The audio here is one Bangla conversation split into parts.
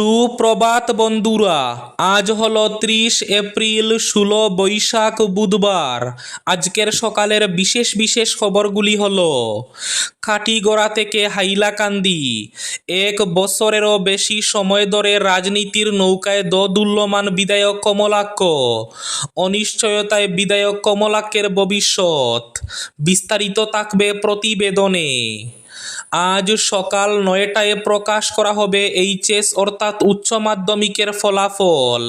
সুপ্রভাত বন্ধুরা, আজ হলো ত্রিশ এপ্রিল, ষোলো বৈশাখ বুধবার। আজকের সকালের বিশেষ বিশেষ খবরগুলি হলো, খাটিগড়া থেকে হাইলাকান্দি, এক বছরেরও বেশি সময় ধরে রাজনীতির নৌকায় দোদুল্যমান বিধায়ক কমলাক্ষ অনিশ্চয়তায় বিধায়ক কমলাক্ষের ভবিষ্যৎ। বিস্তারিত থাকবে প্রতিবেদনে। আজ সকাল নয়টায় প্রকাশ করা হবে এইচএস অর্থাৎ উচ্চ মাধ্যমিকের ফলাফল।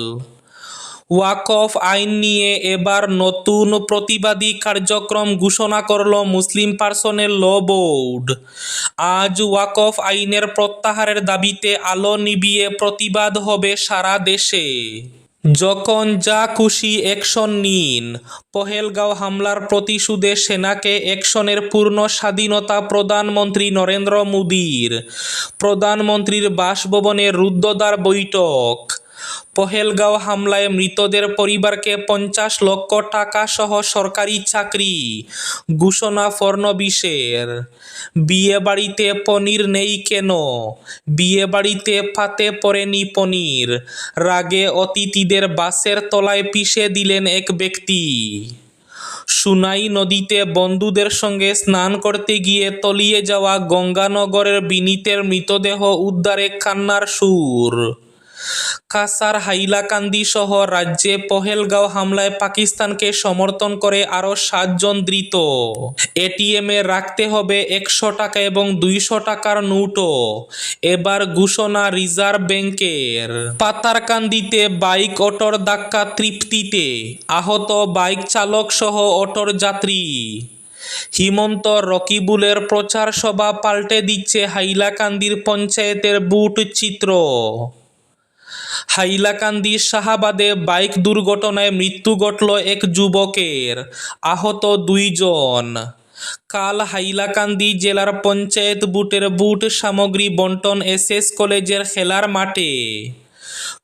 ওয়াকফ আইন নিয়ে এবার নতুন প্রতিবাদী কার্যক্রম ঘোষণা করল মুসলিম পার্সনের ল বোর্ড। আজ ওয়াকফ আইনের প্রত্যাহারের দাবিতে আলো নিবিয়ে প্রতিবাদ হবে সারা দেশে। যখন যা খুশি অ্যাকশন নিন। পহেলগাঁও হামলার প্রতিশোধে সেনাকে অ্যাকশনের পূর্ণ স্বাধীনতা প্রধানমন্ত্রী নরেন্দ্র মোদীর। প্রধানমন্ত্রীর বাসভবনে রুদ্ধদ্বার বৈঠক। পহেলগাঁও হামলায় মৃতদের পরিবারকে পঞ্চাশ লক্ষ টাকা সহ সরকারি চাকরি। ঘোষণা ফড়নবিসের বিয়ে বাড়িতে পনির নেই কেন? বিয়ে বাড়িতে পাতে পড়েনি পনির। রাগে অতিথিদের বাসের তলায় পিষে দিলেন এক ব্যক্তি। সুনাই নদীতে বন্ধুদের সঙ্গে স্নান করতে গিয়ে তলিয়ে যাওয়া গঙ্গানগরের বিনীতের মৃতদেহ উদ্ধারে কান্নার সুর। কাসার হাইলাকান্দি সহ রাজ্যে পহেলগাঁও হামলায় পাকিস্তানকে সমর্থন করে আরও সাতজন ধৃত। এটিএমে রাখতে হবে একশো টাকা এবং দুইশো টাকার নোটও। এবার ঘোষণা রিজার্ভ ব্যাংকের। পাতারকান্দিতে বাইক, অটোর ধাক্কা, তৃপ্তিতে। আহত বাইক চালক সহ অটোর যাত্রী। হিমন্ত রকিবুলের প্রচার সভা পাল্টে দিচ্ছে হাইলাকান্দির পঞ্চায়েতের বুট চিত্র। হাইলাকান্দি শাহাবাদে বাইক দুর্ঘটনায় মৃত্যু ঘটল এক যুবকের, আহত দুইজন। কাল হাইলাকান্দি জেলার পঞ্চায়েত বুটের বুট সামগ্রী বন্টন এসএস কলেজের খেলার মাঠে।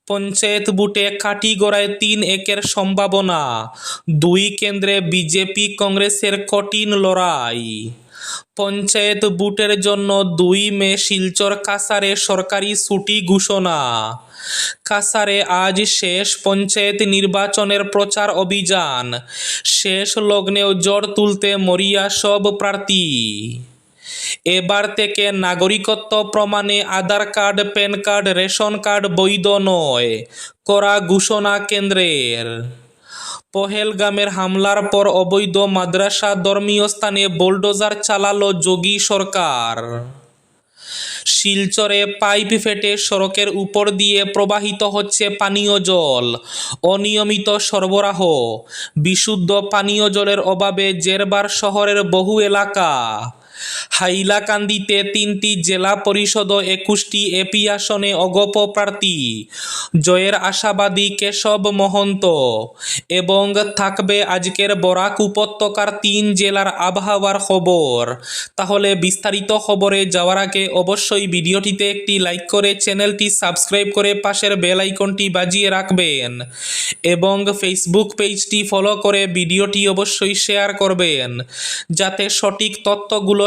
পঞ্চায়েত বুটে কাটিগড়ায় তিন একের সম্ভাবনা, দুই কেন্দ্রে বিজেপি কংগ্রেসের কঠিন লড়াই। পঞ্চায়েত বুটের জন্য দুই মে শিলচর কাসারে সরকারি ছুটি ঘোষণা। কাসারে আজ শেষ পঞ্চায়েত নির্বাচনের প্রচার অভিযান। শেষ লগ্নেও জ্বর তুলতে মরিয়া সব প্রার্থী। এবার থেকে নাগরিকত্ব প্রমাণে Aadhaar card, PAN card, ration card বৈধ নয়, করা ঘোষণা কেন্দ্রের। পহেলগামের হামলার পর অবৈধ মাদ্রাসা ধর্মীয় স্থানে বোলডোজার চালালো যোগী সরকার। শিলচরে পাইপ ফেটে সড়কের উপর দিয়ে প্রবাহিত হচ্ছে পানীয় জল, অনিয়মিত সরবরাহ। বিশুদ্ধ পানীয় জলের অভাবে জেরবার শহরের বহু এলাকা হাইলাকান্দিতে তিনটি জেলা পরিষদ একুশটি এপি আসনে অগপ প্রার্থী জয়ের আশাবাদী কেশব মহন্ত। এবং থাকবে আজকের বরাক উপত্যকার তিন জেলার আবহাওয়ার খবর। তাহলে বিস্তারিত খবরে যাওয়ার আগে অবশ্যই ভিডিওটিতে একটি লাইক করে চ্যানেলটি সাবস্ক্রাইব করে পাশের বেল আইকনটি বাজিয়ে রাখবেন। এবং ফেসবুক পেজটি ফলো করে ভিডিওটি অবশ্যই শেয়ার করবেন। যাতে সঠিক তথ্যগুলো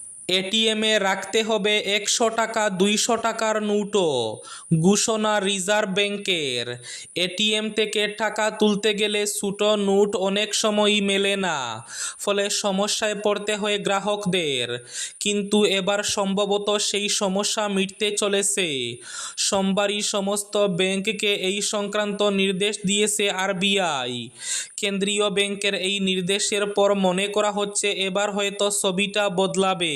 এটিএমে রাখতে হবে একশো টাকা, দুইশো টাকার নোটও, ঘোষণা রিজার্ভ ব্যাংকের। এটিএম থেকে টাকা তুলতে গেলে ছুটো নোট অনেক সময়ই মেলে না, ফলে সমস্যায় পড়তে হয় গ্রাহকদের। কিন্তু এবার সম্ভবত সেই সমস্যা মিটতে চলেছে। সোমবারই সমস্ত ব্যাংককে এই সংক্রান্ত নির্দেশ দিয়েছে আরবিআই কেন্দ্রীয় ব্যাংকের এই নির্দেশের পর মনে করা হচ্ছে এবার হয়তো ছবিটা বদলাবে।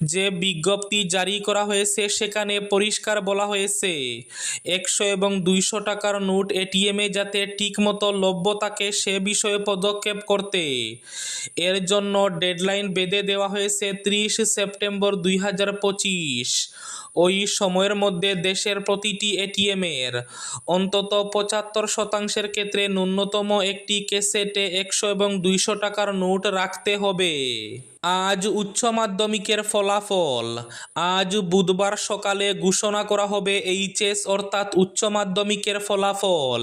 যে বিজ্ঞপ্তি জারি করা হয়েছে সেখানে পরিষ্কার বলা হয়েছে, একশো এবং দুইশো টাকার নোট এটিএমে যাতে ঠিকমতো লভ্য থাকে সে বিষয়ে পদক্ষেপ করতে। এর জন্য ডেডলাইন বেঁধে দেওয়া হয়েছে ত্রিশ সেপ্টেম্বর দুই হাজার পঁচিশ। ওই সময়ের মধ্যে দেশের প্রতিটি এটিএমের অন্তত পঁচাত্তর শতাংশের ক্ষেত্রে ন্যূনতম একটি ক্যাসেটে একশো এবং দুইশো টাকার নোট রাখতে হবে। আজ উচ্চ মাধ্যমিকের ফলাফল। আজ বুধবার সকালে ঘোষণা করা হবে এইচএস অর্থাৎ উচ্চ মাধ্যমিকের ফলাফল।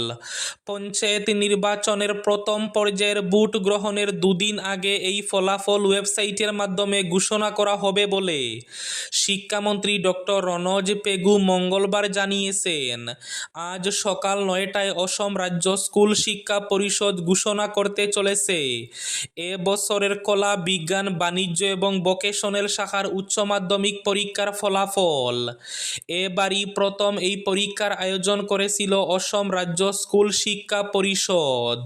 পঞ্চায়েত নির্বাচনের প্রথম পর্যায়ের ভোট গ্রহণের দুদিন আগে এই ফলাফল ওয়েবসাইটের মাধ্যমে ঘোষণা করা হবে বলে শিক্ষামন্ত্রী ডক্টর রনজ পেগু মঙ্গলবার জানিয়েছেন। আজ সকাল নয়টায় অসম রাজ্য স্কুল শিক্ষা পরিষদ ঘোষণা করতে চলেছে। এ বছরের কলা, বিজ্ঞান, বাণিজ্য এবং ভোকেশনাল শাখার উচ্চ মাধ্যমিক পরীক্ষার ফলাফল। এবারই প্রথম এই পরীক্ষার আয়োজন করেছিল অসম রাজ্য স্কুল শিক্ষা পরিষদ।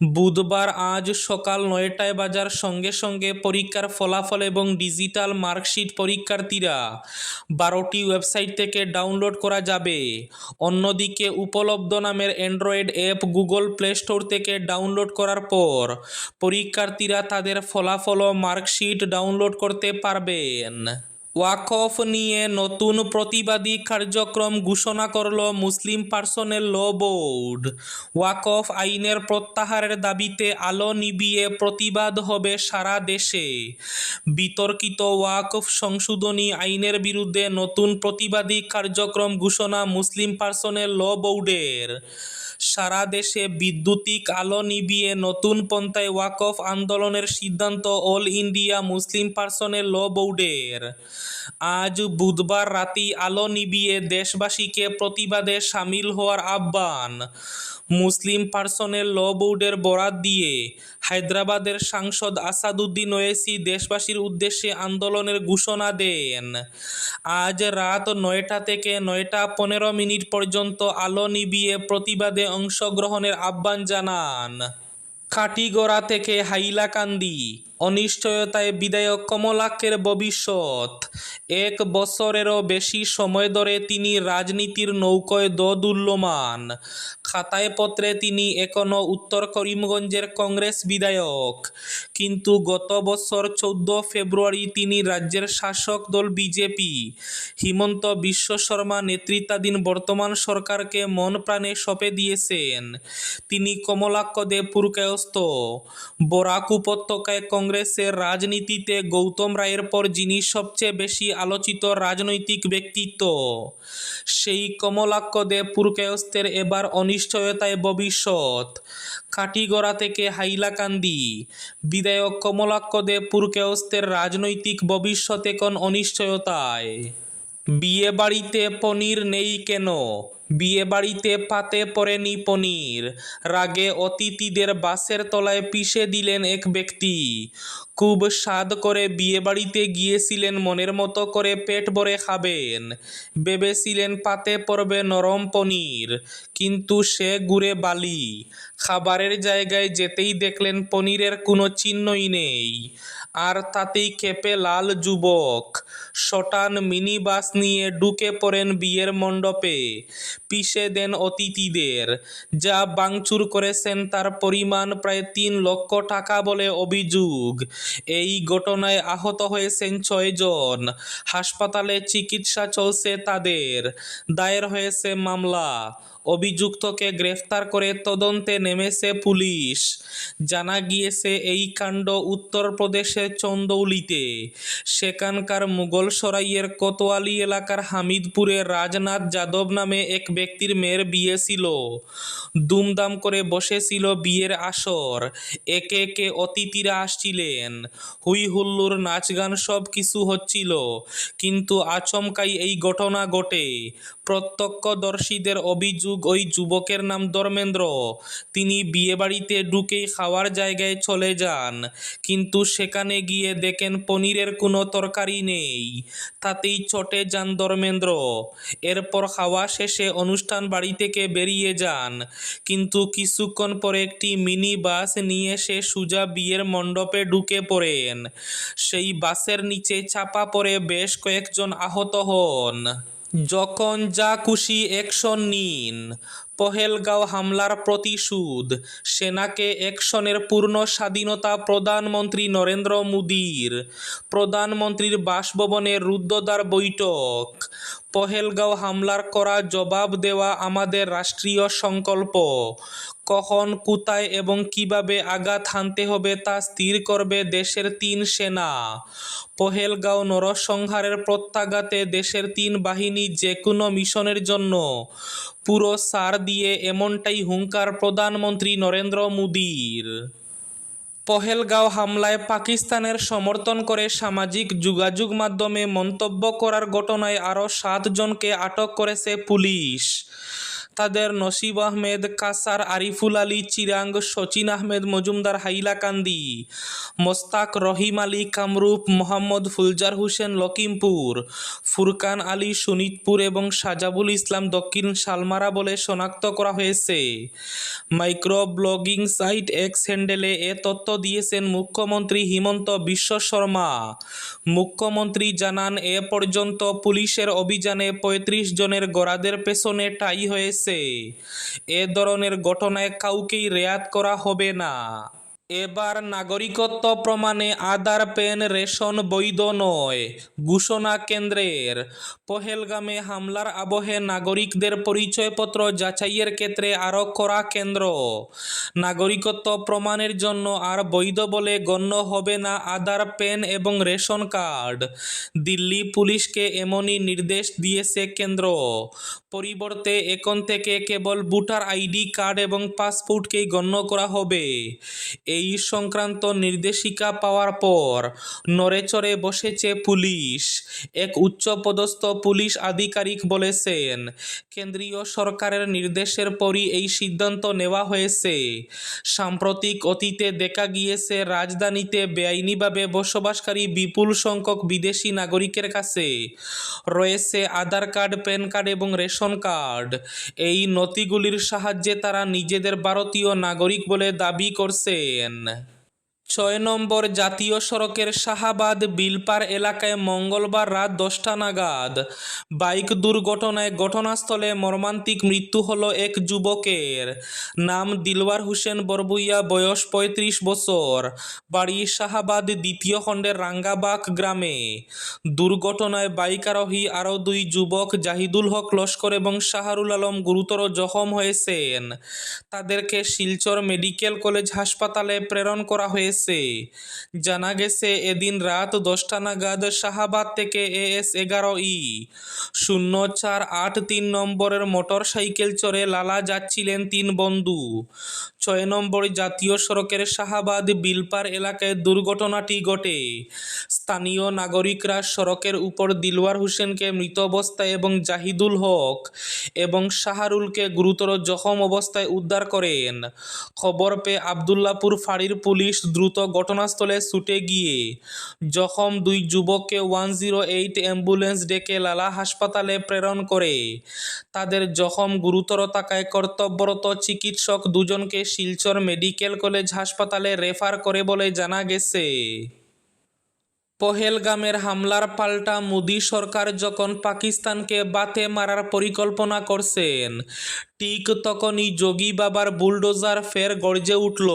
বুধবার আজ সকাল নয়টায় বাজার সঙ্গে সঙ্গে পরীক্ষার ফলাফল এবং ডিজিটাল মার্কশিট পরীক্ষার্থীরা। বারোটি ওয়েবসাইট থেকে ডাউনলোড করা যাবে। অন্যদিকে উপলব্ধ নামের Android app Google Play Store থেকে ডাউনলোড করার পর পরীক্ষার্থীরা তাদের ফলাফল ও মার্কশিট ডাউনলোড করতে পারবেন। ওয়াকফ নিয়ে নতুন প্রতিবাদী কার্যক্রম ঘোষণা করল মুসলিম পার্সোনেল ল বোর্ড। ওয়াকফ আইনের প্রত্যাহারের দাবিতে আলো নিবিয়ে প্রতিবাদ হবে সারা দেশে। বিতর্কিত ওয়াকফ সংশোধনী আইনের বিরুদ্ধে নতুন প্রতিবাদী কার্যক্রম ঘোষণা মুসলিম পার্সোনেল ল বোর্ডের। সারা দেশে বিদ্যুতিক আলো নিবিয়ে নতুন পন্থায় ওয়াকফ আন্দোলনের সিদ্ধান্ত অল ইন্ডিয়া মুসলিম পার্সনের ল বোর্ডের। আজ বুধবার রাতি আলো নিবিয়ে দেশবাসীকে প্রতিবাদে সামিল হওয়ার আহ্বান। মুসলিম পার্সনের ল বোর্ডের বরাত দিয়ে হায়দ্রাবাদের সাংসদ আসাদুদ্দিন ওয়েসি দেশবাসীর উদ্দেশ্যে আন্দোলনের ঘোষণা দেন। আজ রাত নয়টা থেকে নয়টা পনেরো মিনিট পর্যন্ত আলো নিবিয়ে প্রতিবাদে অংশগ্রহণের আহ্বান জানান। কাটিগড়া থেকে হাইলাকান্দি। অনিশ্চয়তায় বিধায়ক কমলাক্ষের ভবিষ্যৎ। এক বছরেরও বেশি সময় ধরে তিনি রাজনীতির নৌকোয় দোদুল্যমান। খাতায় পত্রে তিনি এখনও উত্তর করিমগঞ্জের কংগ্রেস বিধায়ক। কিন্তু গত বছর চৌদ্দ ফেব্রুয়ারি তিনি রাজ্যের শাসক দল বিজেপি। হিমন্ত বিশ্ব শর্মা নেতৃত্বাধীন বর্তমান সরকারকে মন প্রাণে সঁপে দিয়েছেন। তিনি কমলাক্ষ দে পুরকায়স্থ বরাক উপত্যকায় কংগ্রেসের রাজনীতিতে গৌতম রায়ের পর যিনি সবচেয়ে বেশি আলোচিত রাজনৈতিক ব্যক্তিত্ব, সেই কমলাক্ষ দে পুরকায়স্থের এবার অনিশ্চয়তায় ভবিষ্যৎ। কাটিগড়া থেকে হাইলাকান্দি। বিধায়ক কমলাক্ষ দে পুরকায়স্থের রাজনৈতিক ভবিষ্যৎ এখন অনিশ্চয়তায়। বিয়ে বাড়িতে পনির নেই কেন? বিয়ে বাড়িতে পাতে পড়েনি পনির। রাগে অতিথিদের বাসের তলায় পিষে দিলেন এক ব্যক্তি। খুব স্বাদ করে বিয়ে বাড়িতে গিয়েছিলেন, মনের মতো করে পেট ভরে খাবেন। ভেবেছিলেন পাতে পড়বে নরম পনির, কিন্তু সে ঘুরে বালি। খাবারের জায়গায় যেতেই দেখলেন পনিরের কোনো চিহ্নই নেই। আর তাতেই খেপে লাল যুবক। শটান মিনি বাস নিয়ে ঢুকে পড়েন বিয়ের মণ্ডপে। পিষে দেন অতিথিদের। যা বাংচুর করেছেন তার পরিমাণ প্রায় তিন লক্ষ টাকা বলে অভিযোগ। এই ঘটনায় আহত হয়েছেন ছয়জন হাসপাতালে চিকিৎসা চলছে তাদের। দায়ের হয়েছে মামলা। অভিযুক্তকে গ্রেফতার করে তদন্তে নেমেছে পুলিশ। জানা গিয়েছে, এই কাণ্ড উত্তরপ্রদেশের চন্দৌলিতে। সেখানকার মুঘলসরাইয়ের কোতোয়ালি এলাকার হামিদপুরে রাজনাথ যাদব নামে এক ব্যক্তির মেয়ের বিয়ে ছিল। দুমদাম করে বসেছিল বিয়ের আসর। একে একে অতিথিরা আসছিলেন। হুই হুল্লোর নাচ গান সব কিছু হচ্ছিল। কিন্তু আচমকাই এই ঘটনা ঘটে। প্রত্যক্ষদর্শীদের অভিযোগ ওই যুবকের নাম ধর্মেন্দ্র। তিনি বিয়েবাড়িতে ঢুকেই খাওয়ার জায়গায় চলে যান, কিন্তু সেখানে গিয়ে দেখেন পনিরের কোনো তরকারি নেই। তাতেই চটে যান ধর্মেন্দ্র। এরপর খাওয়া শেষে অনুষ্ঠান বাড়ি থেকে বেরিয়ে যান, কিন্তু কিছুক্ষণ পরে একটি মিনি বাস নিয়ে সে সুজা বিয়ের মণ্ডপে ঢুকে পড়েন। সেই বাসের নিচে চাপা পড়ে বেশ কয়েকজন আহত হন। যখন যা খুশি অ্যাকশন নিন, পহেলগাঁও হামলার প্রতিশোধ, সেনাকে অ্যাকশনের পূর্ণ স্বাধীনতা প্রধানমন্ত্রী নরেন্দ্র মোদীর, প্রধানমন্ত্রীর বাসভবনে রুদ্ধদ্বার বৈঠক, পহেলগাঁও হামলার করা জবাব দেওয়া আমাদের রাষ্ট্রীয় সংকল্প কখন, কোথায় এবং কীভাবে আঘাত হানতে হবে তা স্থির করবে দেশের তিন সেনা। পহেলগাঁও নরসংহারের প্রত্যাঘাতে দেশের তিন বাহিনী যে কোনো মিশনের জন্য পুরো সার দিয়ে এমনটাই হুঙ্কার প্রধানমন্ত্রী নরেন্দ্র মোদীর। পহেলগাঁও হামলায় পাকিস্তানের সমর্থন করে সামাজিক যোগাযোগ মাধ্যমে মন্তব্য করার ঘটনায় আরও সাতজনকে আটক করেছে পুলিশ। তাদের নসিব আহমেদ, কাসার আরিফুল আলী, চিরাং সচিন আহমেদ, মজুমদার হাইলাকান্দি মোস্তাক রহিম আলী কামরূপ, মোহাম্মদ ফুলজার হোসেন লকিমপুর, ফুরকান আলী সুনিতপুর এবং সাজাবুল ইসলাম দক্ষিণ শালমারা বলে শনাক্ত করা হয়েছে। মাইক্রো ব্লগিং সাইট এক্স হ্যান্ডেলে এ তথ্য দিয়েছেন মুখ্যমন্ত্রী হিমন্ত বিশ্ব শর্মা। মুখ্যমন্ত্রী জানান, এ পর্যন্ত পুলিশের অভিযানে পঁয়ত্রিশ জনের গড়াদের পেছনে টাই হয়েছে। এ ধরনের ঘটনায় কাউকেই রেয়াত করা হবে না। এবার নাগরিকত্ব প্রমাণে আধার, পেন, রেশন বৈধ নয়, ঘোষণা কেন্দ্রের। পহেলগামে হামলার আবহে নাগরিকদের পরিচয়পত্র যাচাইয়ের ক্ষেত্রে আরও করা কেন্দ্র। নাগরিকত্ব প্রমাণের জন্য আর বৈধ বলে গণ্য হবে না আধার, পেন এবং রেশন কার্ড। দিল্লি পুলিশকে এমনই নির্দেশ দিয়েছে কেন্দ্র। পরিবর্তে এখন থেকে কেবল ভোটার আইডি কার্ড এবং পাসপোর্টকেই গণ্য করা হবে। এই সংক্রান্ত নির্দেশিকা পাওয়ার পর নড়েচড়ে বসেছে পুলিশ। এক উচ্চপদস্থ পুলিশ আধিকারিক বলেছেন, কেন্দ্রীয় সরকারের নির্দেশের পরই এই সিদ্ধান্ত নেওয়া হয়েছে। সাম্প্রতিক অতীতে দেখা গিয়েছে, রাজধানীতে বেআইনিভাবে বসবাসকারী বিপুল সংখ্যক বিদেশি নাগরিকের কাছে রয়েছে আধার কার্ড, প্যান কার্ড এবং রেশন কার্ড। এই নথিগুলির সাহায্যে তারা নিজেদের ভারতীয় নাগরিক বলে দাবি করছেন। معين ছয় নম্বর জাতীয় সড়কের শাহাবাদ বিলপার এলাকায় মঙ্গলবার রাত দশটা নাগাদ বাইক দুর্ঘটনায় ঘটনাস্থলে মর্মান্তিক মৃত্যু হল এক যুবকের। নাম দিলওয়ার হোসেন বরবুইয়া, বয়স পঁয়ত্রিশ বছর, বাড়ি শাহাবাদ দ্বিতীয় খণ্ডের রাঙ্গাবাগ গ্রামে। দুর্ঘটনায় বাইক আরোহী আরও দুই যুবক, জাহিদুল হক লস্কর এবং শাহরুল আলম গুরুতর জখম হয়েছেন। তাদেরকে শিলচর মেডিকেল কলেজ হাসপাতালে প্রেরণ করা হয়েছে। জানা গেছে, এদিন রাত দশটা নাগাদ শাহাবাদ থেকে এএস এগারো ই শূন্য চার আট তিন নম্বরের মোটর সাইকেল চড়ে লালা যাচ্ছিলেন তিন বন্ধু। ছয় নম্বর জাতীয় সড়কের শাহাবাদ বিলপার এলাকায় দুর্ঘটনাটি ঘটে। স্থানীয় নাগরিকরা সড়কের উপর দিলওয়ার হোসেনকে মৃত অবস্থায় এবং জাহিদুল হক এবং শাহরুলকে গুরুতর জখম অবস্থায় উদ্ধার করেন। খবর পেয়ে আবদুল্লাপুর ফাঁড়ির পুলিশ দ্রুত ঘটনাস্থলে ছুটে গিয়ে জখম দুই যুবককে ওয়ান জিরো এইট অ্যাম্বুলেন্স ডেকে লালা হাসপাতালে প্রেরণ করে। তাদের জখম গুরুতর থাকায় কর্তব্যরত চিকিৎসক দুজনকে শিলচর মেডিকেল কলেজ হাসপাতালে রেফার করে বলে জানা গেছে। পহেলগামের হামলার পাল্টা মোদী সরকার যখন পাকিস্তানকে বাতে মারার পরিকল্পনা করছেন ঠিক তখনই যোগী বাবার বুলডোজার ফের গর্জে উঠল।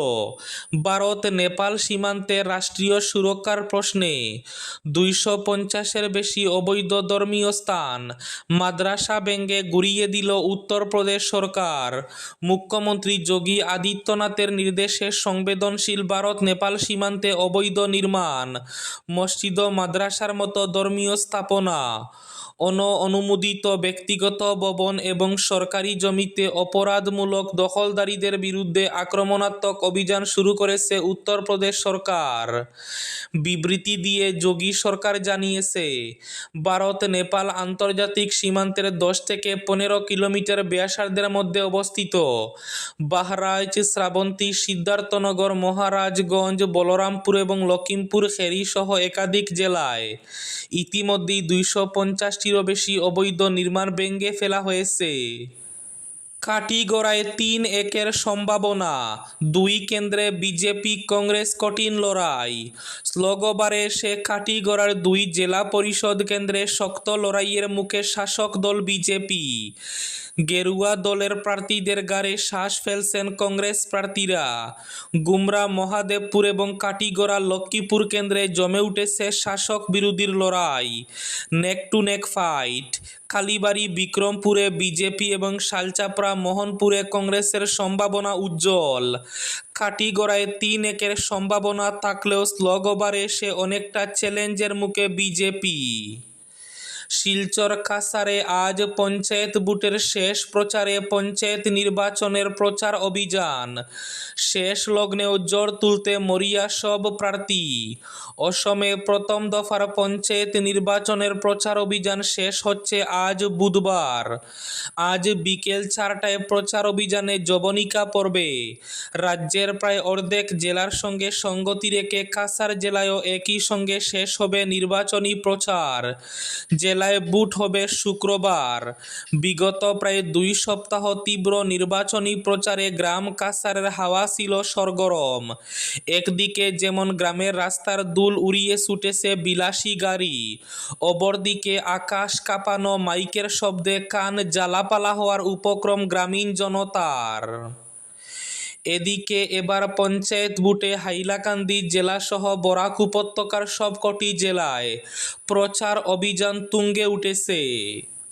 ভারত, নেপাল সীমান্তে রাষ্ট্রীয় সুরক্ষার প্রশ্নে দুইশো পঞ্চাশের বেশি অবৈধ ধর্মীয় স্থান মাদ্রাসা ব্যঙ্গে গুড়িয়ে দিল উত্তরপ্রদেশ সরকার। মুখ্যমন্ত্রী যোগী আদিত্যনাথের নির্দেশে সংবেদনশীল ভারত, নেপাল সীমান্তে অবৈধ নির্মাণ, মসজিদ মাদ্রাসার মতো ধর্মীয় স্থাপনা অন অনুমোদিত ব্যক্তিগত ভবন এবং সরকারি জমিতে অপরাধমূলক দখলদারিদের বিরুদ্ধে আক্রমণাত্মক অভিযান শুরু করেছে উত্তরপ্রদেশ সরকার। বিবৃতি দিয়ে যোগী সরকার জানিয়েছে, ভারত, নেপাল আন্তর্জাতিক সীমান্তের দশ থেকে পনেরো কিলোমিটার ব্যাসার্ধের মধ্যে অবস্থিত। বাহরাইচ, শ্রাবন্তী, সিদ্ধার্থনগর, মহারাজগঞ্জ, বলরামপুর এবং লখিমপুর খেরি সহ একাধিক জেলায়। ইতিমধ্যেই দুইশো পঞ্চাশটিরও বেশি অবৈধ নির্মাণ ভেঙে ফেলা হয়েছে। কাটিগড়ায় তিন একের সম্ভাবনা। দুই কেন্দ্রে বিজেপি, কংগ্রেস কঠিন লড়াই। স্লোগবারে এসে কাটিগড়ার দুই জেলা পরিষদ কেন্দ্রে শক্ত লড়াইয়ের মুখে শাসক দল বিজেপি। গেরুয়া দলের প্রার্থীদের গাড়ে শ্বাস ফেলছেন কংগ্রেস প্রার্থীরা। গুমরা, মহাদেবপুর এবং কাটিগড়া লক্ষ্মীপুর কেন্দ্রে জমে উঠেছে শাসক বিরোধীর লড়াই। Neck to neck fight. Kalibari, বিক্রমপুরে BJP এবং শালচাপড়া মোহনপুরে কংগ্রেসের সম্ভাবনা উজ্জ্বল। কাটিগড়ায় তিন একের সম্ভাবনা থাকলেও স্লগবারে সে অনেকটা চ্যালেঞ্জের মুখে বিজেপি। শিলচর কাসারে আজ পঞ্চায়েত বুটের শেষ প্রচারে পঞ্চায়েত নির্বাচনের প্রচার অভিযান। শেষ লগ্নেও জোর তুলতে মরিয়া সব প্রার্থী। অসমে প্রথম দফার পঞ্চায়েত নির্বাচনের প্রচার অভিযান শেষ হচ্ছে আজ বুধবার। আজ বিকেল চারটায় প্রচার অভিযানে জবনিকা পড়বে। রাজ্যের প্রায় অর্ধেক জেলার সঙ্গে সঙ্গতি রেখে কাসার জেলায়ও একই সঙ্গে শেষ হবে নির্বাচনী প্রচার। জেলায় বুট হবে শুক্রবার। বিগত প্রায় দুই সপ্তাহ তীব্র নির্বাচনী প্রচারে গ্রাম কাসারের হাওয়া ছিল সরগরম। একদিকে যেমন গ্রামের রাস্তার দুল উড়িয়ে ছুটেছে বিলাসী গাড়ি, অপরদিকে আকাশ কাঁপানো মাইকের শব্দে কান জ্বালাপালা হওয়ার উপক্রম গ্রামীণ জনতার। এদিকে এবার পঞ্চায়েত বুটে হাইলাকান্দি জেলাসহ বরাক উপত্যকার সবকটি জেলায় প্রচার অভিযান তুঙ্গে উঠেছে।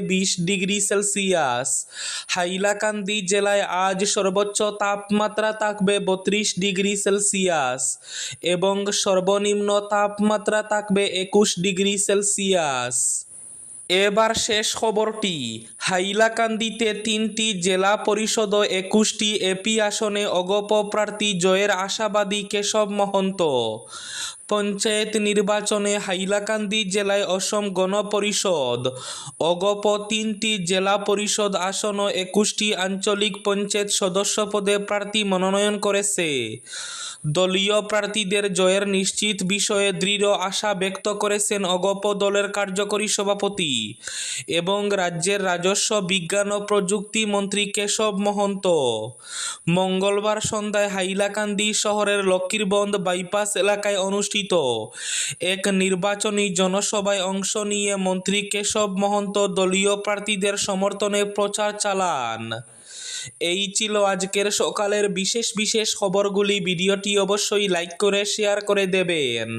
বিশ ডিগ্রি সেলসিয়াস। হাইলাকান্দি জেলায় আজ সর্বোচ্চ তাপমাত্রা থাকবে বত্রিশ ডিগ্রি সেলসিয়াস এবং সর্বনিম্ন তাপমাত্রা থাকবে একুশ ডিগ্রি সেলসিয়াস। এবার শেষ খবরটি। হাইলাকান্দিতে তিনটি জেলা পরিষদ একুশটি এপি আসনে অগপ প্রার্থী জয়ের আশাবাদী কেশব মহন্ত। পঞ্চায়েত নির্বাচনে হাইলাকান্দি জেলায় অসম গণপরিষদ। অগপ তিনটি জেলা পরিষদ আসন একুশটি আঞ্চলিক পঞ্চায়েত সদস্য পদে প্রার্থী মনোনয়ন করেছে। দলীয় প্রার্থীদের জয়ের নিশ্চিত বিষয়ে দৃঢ় আশা ব্যক্ত করেছেন অগপ দলের কার্যকরী সভাপতি এবং রাজ্যের রাজস্ব, বিজ্ঞান ও প্রযুক্তি মন্ত্রী কেশব মহন্ত। মঙ্গলবার সন্ধ্যায় হাইলাকান্দি শহরের লক্ষ্মীরবন্দ বাইপাস এলাকায় অনুষ্ঠিত। এক নির্বাচনী জনসভায় অংশ নিয়ে মন্ত্রী কেশব মহন্ত দলীয় প্রার্থীদের সমর্থনে প্রচার চালান। এই ছিল আজকের সকালের বিশেষ বিশেষ খবরগুলি। ভিডিওটি অবশ্যই লাইক করে, শেয়ার করে দেবেন।